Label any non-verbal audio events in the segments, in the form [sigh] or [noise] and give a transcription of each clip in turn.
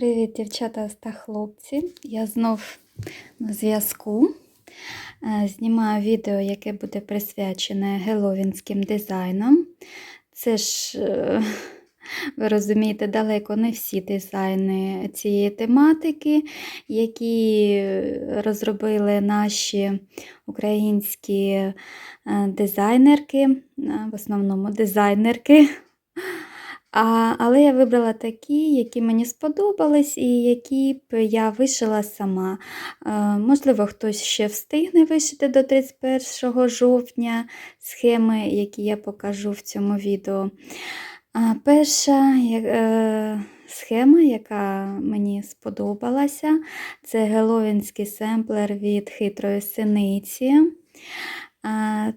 Привіт, дівчата та хлопці. Я знов на зв'язку. Е, Знімаю відео, яке буде присвячене геловінським дизайнам. Це ж, е, ви розумієте, далеко не всі дизайни цієї тематики, які розробили наші українські е, дизайнерки, в основному дизайнерки. А, але я вибрала такі, які мені сподобались, і які б я вишила сама. Е, можливо, хтось ще встигне вишити до 31 жовтня схеми, які я покажу в цьому відео. А, перша е, схема, яка мені сподобалася, це геловінський семплер від хитрої синиці. А,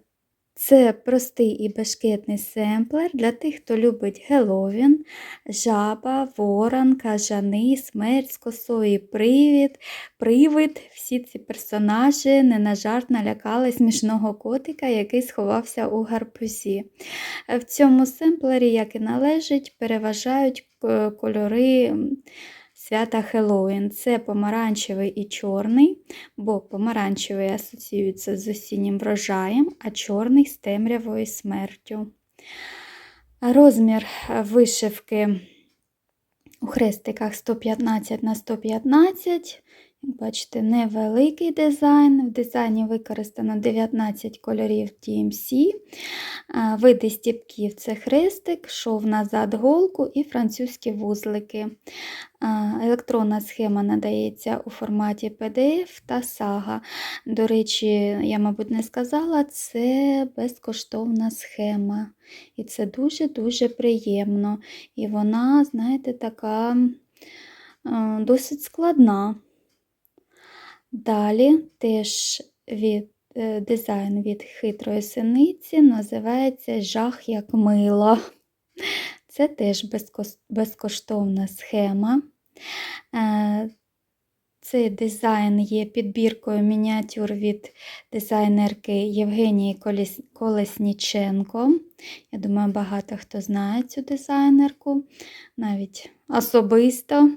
це простий і бешкетний семплер для тих, хто любить Геловін, жаба, ворон, кажани, смерть з косою, привід, привид. Всі ці персонажі не на жарт налякали смішного котика, який сховався у гарбузі. В цьому семплері, як і належить, переважають е, кольори свята Хеллоуін. Це помаранчевий і чорний, бо помаранчевий асоціюється з осіннім врожаєм, а чорний з темрявою смертю. Розмір вишивки у хрестиках 115 на 115. Бачите, невеликий дизайн. В дизайні використано 19 кольорів TMC. Види стіпків це хрестик, шов назад голку і французькі вузлики. Електронна схема надається у форматі PDF та сага. До речі, я, мабуть, не сказала, це безкоштовна схема. І це дуже-дуже приємно. І вона, знаєте, така досить складна. Далі теж від, е, дизайн від хитрої синиці називається Жах як мило. Це теж безкоштовна схема. Е, Цей дизайн є підбіркою мініатюр від дизайнерки Євгенії Колесніченко. Я думаю, багато хто знає цю дизайнерку, навіть особисто.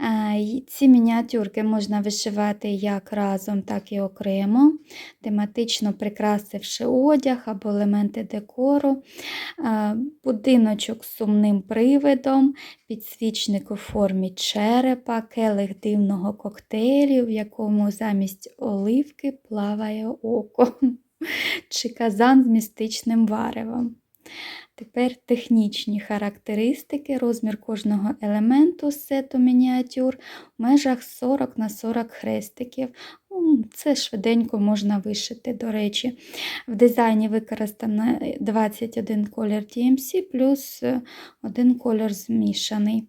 Е, Ці мініатюрки можна вишивати як разом, так і окремо, тематично прикрасивши одяг або елементи декору. Е, Будиночок з сумним привидом, підсвічник у формі черепа, келих дивного коктейлю, в якому замість оливки плаває око, [laughs] чи казан з містичним варевом. Тепер технічні характеристики, розмір кожного елементу сету мініатюр в межах 40 на 40 хрестиків. Ну, Це швиденько можна вишити, до речі. В дизайні використано 21 колір TMC плюс е, один колір змішаний.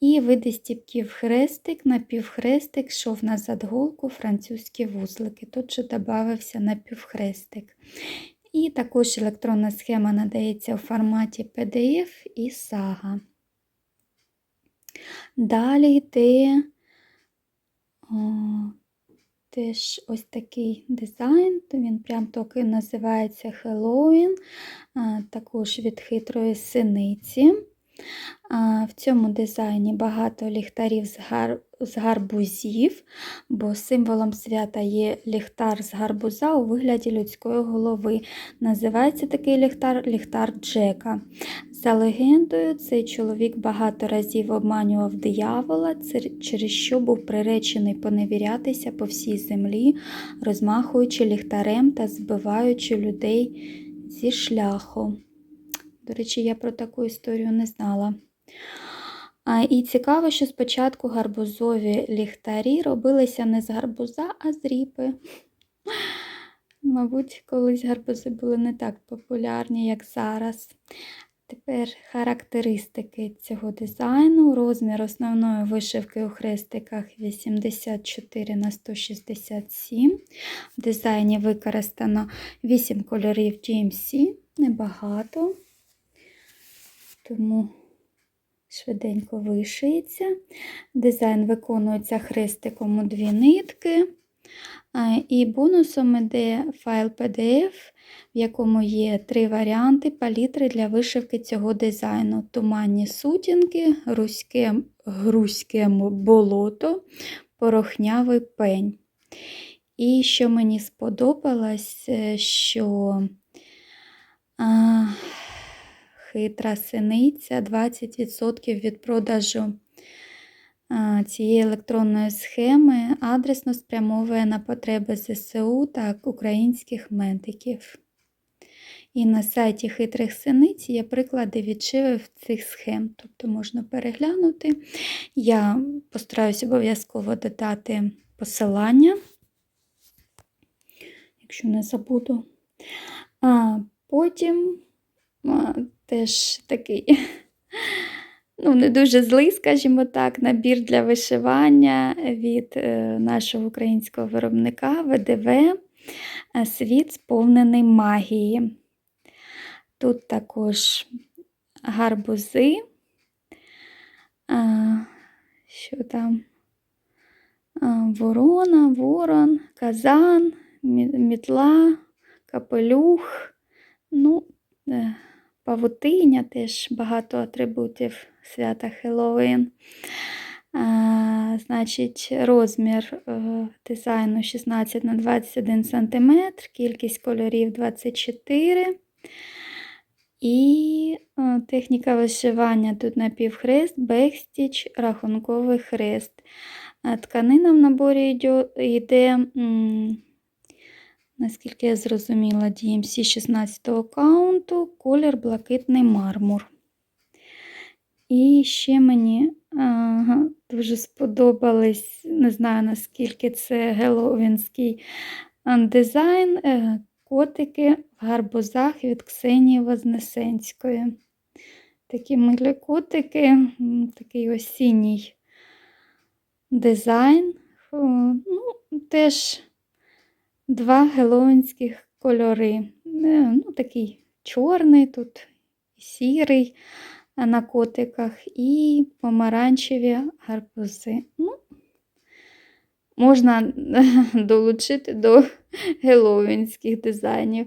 І види стіпків хрестик, напівхрестик, шов назад голку, французькі вузлики. Тут же додався напівхрестик. І також електронна схема надається у форматі PDF і SAGA. Далі йде о, теж ось такий дизайн, він прям таки називається Halloween, також від хитрої синиці. В цьому дизайні багато ліхтарів з, гар... з гарбузів, бо символом свята є ліхтар з гарбуза у вигляді людської голови. Називається такий ліхтар ліхтар Джека. За легендою, цей чоловік багато разів обманював диявола, через що був приречений поневірятися по всій землі, розмахуючи ліхтарем та збиваючи людей зі шляху. До речі, я про таку історію не знала. А, і цікаво, що спочатку гарбузові ліхтарі робилися не з гарбуза, а з ріпи. Мабуть, колись гарбузи були не так популярні, як зараз. Тепер характеристики цього дизайну. Розмір основної вишивки у хрестиках 84 на 167. В дизайні використано 8 кольорів GMC, небагато, тому швиденько вишиється. Дизайн виконується хрестиком у дві нитки. І бонусом іде файл PDF, в якому є три варіанти палітри для вишивки цього дизайну: туманні сутінки, грузьке, грузьке болото, порохнявий пень. І що мені сподобалось, е, що а, хитра синиця 20% від продажу цієї електронної схеми адресно спрямовує на потреби ЗСУ та українських медиків. І на сайті хитрих синиць є приклади відшивів цих схем, тобто можна переглянути. Я постараюсь обов'язково додати посилання, якщо не забуду. А потім теж такий, ну, не дуже злий, скажімо так, набір для вишивання від е, нашого українського виробника ВДВ е, Світ сповнений магії. Тут також гарбузи. А, що там? А, ворона, ворон, казан, мітла, капелюх, ну, е, павутиня теж багато атрибутів свята Хеллоуін. А, значить, розмір е, дизайну 16 на 21 см, кількість кольорів 24 і е, техніка вишивання тут напівхрест, бекстіч, рахунковий хрест. А Тканина в наборі йде, йде м, наскільки я зрозуміла, DMC 16 каунту, колір блакитний мармур. І ще мені ага, дуже сподобались, не знаю наскільки це геловінський дизайн, е, котики в гарбузах від Ксенії Вознесенської. Такі милі котики, такий осінній дизайн. Ну, теж два геловінських кольори. Е, Ну, такий чорний, тут сірий на котиках і помаранчеві гарбузи. Ну, можна [laughs] долучити до геловінських дизайнів.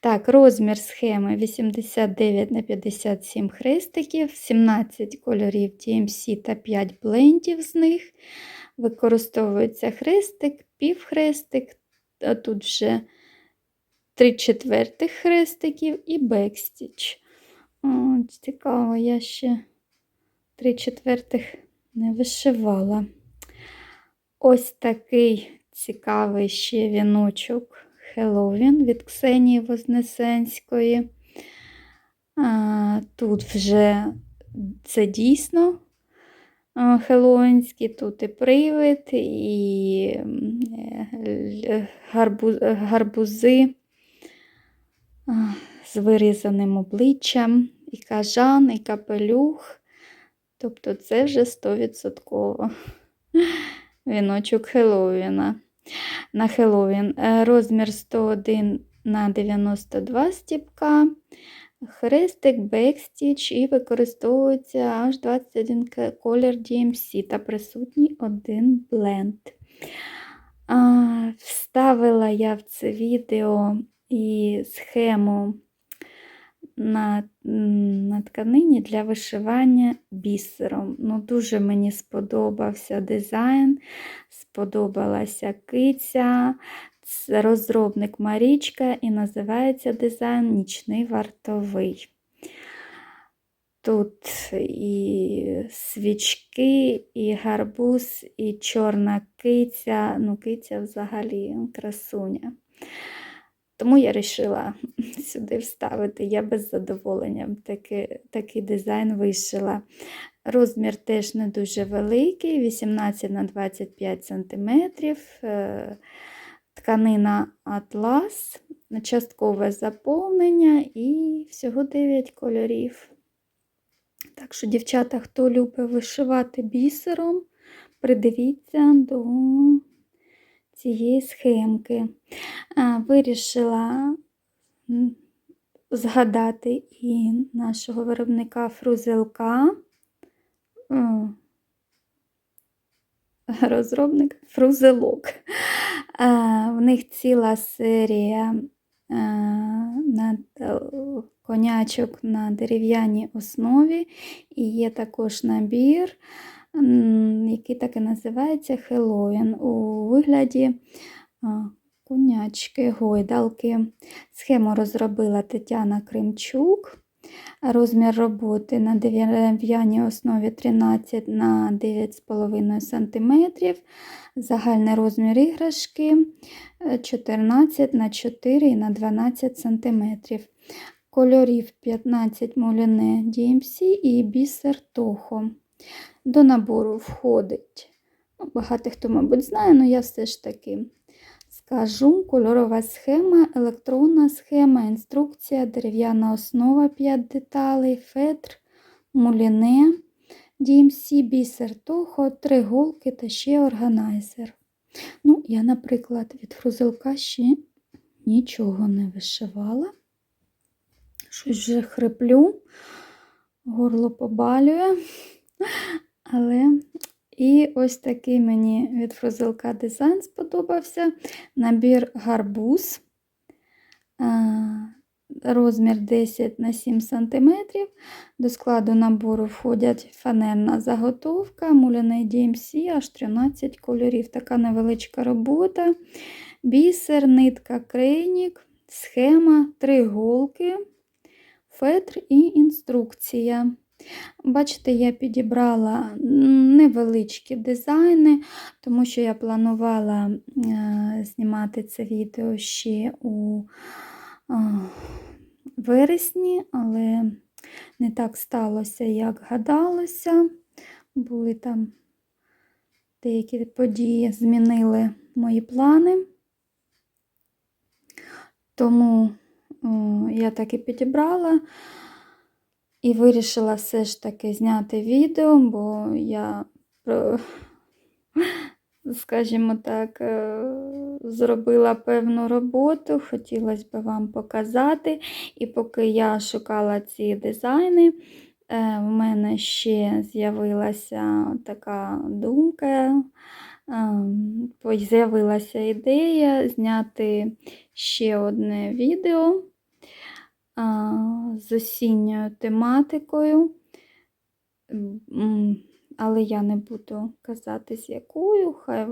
Так, розмір схеми 89 на 57 хрестиків, 17 кольорів DMC та 5 блендів з них. Використовується хрестик, півхрестик, а тут вже 3 четвертих хрестиків і бекстіч. О, цікаво, я ще 3 четвертих не вишивала. Ось такий цікавий ще віночок Хеллоуін від Ксенії Вознесенської. А, Тут вже це дійсно а, хеллоуінський, тут і привид, і е, гарбузи з вирізаним обличчям, і кажан, і капелюх. Тобто це вже 100% [laughs] віночок Хеллоуіна. На Хеллоуін. Е, Розмір 101 на 92 стіпка, хрестик, бекстіч і використовується аж 21 колір DMC та присутній один бленд. А, Вставила я в це відео і схему на, на тканині для вишивання бісером. Ну, дуже мені сподобався дизайн, сподобалася киця, розробник Марічка і називається дизайн Нічний вартовий. Тут і свічки, і гарбуз, і чорна киця. Ну, киця взагалі красуня. Тому я вирішила [laughs] сюди вставити. Я без задоволення такий, такий дизайн вишила. Розмір теж не дуже великий, 18 на 25 см. Тканина атлас, часткове заповнення і всього 9 кольорів. Так що, дівчата, хто любить вишивати бісером, придивіться до цієї схемки. Вирішила згадати і нашого виробника фрузелка. Розробник фрузелок. В них ціла серія е, е, конячок на дерев'яній основі. І є також набір, який так і називається Хеллоуін у вигляді конячки, гойдалки. Схему розробила Тетяна Кримчук. Розмір роботи на дерев'яній основі 13 на 9,5 см. Загальний розмір іграшки е, 14 на 4 на 12 см. Кольорів 15 муліне DMC і бісер Тохо. До набору входить, ну, багато хто, мабуть, знає, але я все ж таки скажу: кольорова схема, електронна схема, інструкція, дерев'яна основа 5 деталей, фетр, муліне, DMC, бісер Тохо, три голки та ще органайзер. Ну, я, наприклад, від фрузелка ще нічого не вишивала. Щось вже хриплю, горло побалює. Але і ось такий мені від фрузелка дизайн сподобався. Набір гарбуз. Розмір 10 на 7 см. До складу набору входять фанерна заготовка, муляний DMC, аж 13 кольорів. Така невеличка робота. Бісер, нитка, крейнік, схема, три голки, фетр і інструкція. Бачите, я підібрала невеличкі дизайни, тому що я планувала е, знімати це відео ще у е, вересні, але не так сталося, як гадалося. Були там деякі події, змінили мої плани. Тому о, я так і підібрала і вирішила все ж таки зняти відео, бо я, скажімо так, е, зробила певну роботу, хотілося б вам показати. І поки я шукала ці дизайни, е, в мене ще з'явилася така думка. ем, З'явилася ідея зняти ще одне відео з осінньою тематикою, але я не буду казати, з якою, хай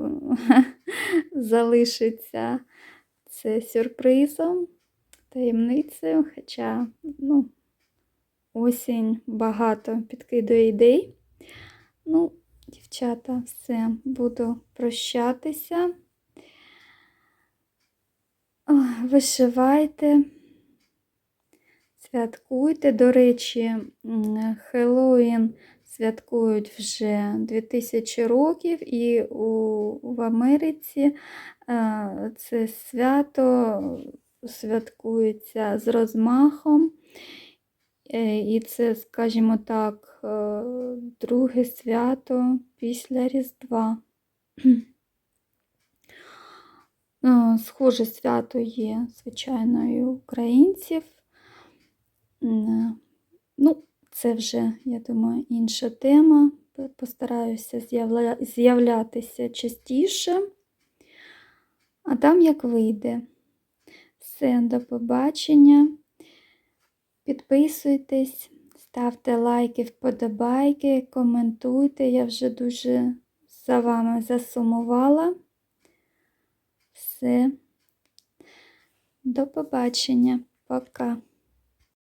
[laughs] залишиться це сюрпризом, таємницею, хоча ну, осінь багато підкидує ідей. Ну, дівчата, все, буду прощатися. Вишивайте. Святкуйте, до речі, Хеллоуін святкують вже 2000 років, і у, в Америці е, це свято святкується з розмахом. Е, І це, скажімо так, е, друге свято після Різдва. [clears throat] Схоже свято є, звичайно, і українців. М, Ну, це вже, я думаю, інша тема. Постараюся з'явля- з'являтися частіше, а там як вийде. Все, до побачення. Підписуйтесь, ставте лайки, вподобайки, коментуйте. Я вже дуже за вами засумувала. Все. До побачення. Пока.